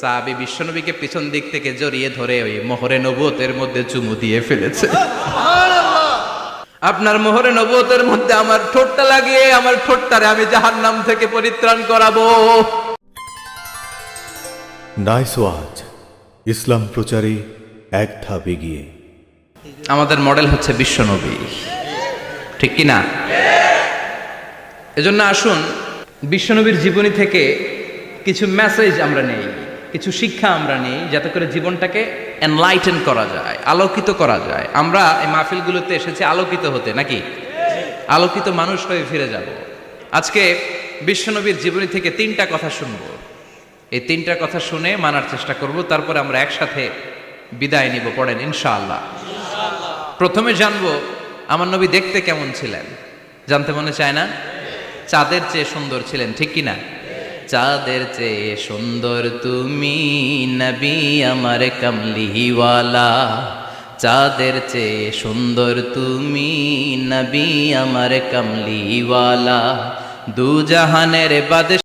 সাহাবি বিশ্বনবীকে পিছন দিক থেকে জড়িয়ে ধরে ওই মোহরে নবতের মধ্যে চুমু দিয়ে ফেলেছে। আপনার মোহরে নবতের মধ্যে আমার ঠোঁটটা লাগিয়ে আমার ঠোঁটটারে আমি জাহান্নাম থেকে পরিত্রাণ করাবো। নাইস ওয়াজ। ইসলাম প্রচারে এক ধাপ এগিয়ে। আমাদের মডেল হচ্ছে বিশ্বনবী। ঠিক কি না এজন্য আসুন বিশ্বনবীর জীবনী থেকে কিছু মেসেজ আমরা নেই। কিছু শিক্ষা আমরা নিই যাতে করে জীবনটাকে এনলাইটেন করা যায়, আলোকিত করা যায়। আমরা এই মাহফিলগুলোতে এসেছি আলোকিত হতে, নাকি? আলোকিত মানুষ হয়ে ফিরে যাব। আজকে বিশ্বনবীর জীবনী থেকে তিনটা কথা শুনব। এই তিনটা কথা শুনে মানার চেষ্টা করব, তারপরে আমরা একসাথে বিদায় নিব, পড়েন, ইনশাআল্লাহ। প্রথমে জানব, আমার নবী দেখতে কেমন ছিলেন? জানতে মনে চায় না? চাঁদের চেয়ে সুন্দর ছিলেন, ঠিক কি না চাঁদের চেয়ে সুন্দর তুমি নবী আমার কমলিওয়ালা। চাঁদের চেয়ে সুন্দর তুমি নবী আমার কমলিওয়ালা। দু জাহানের বাদে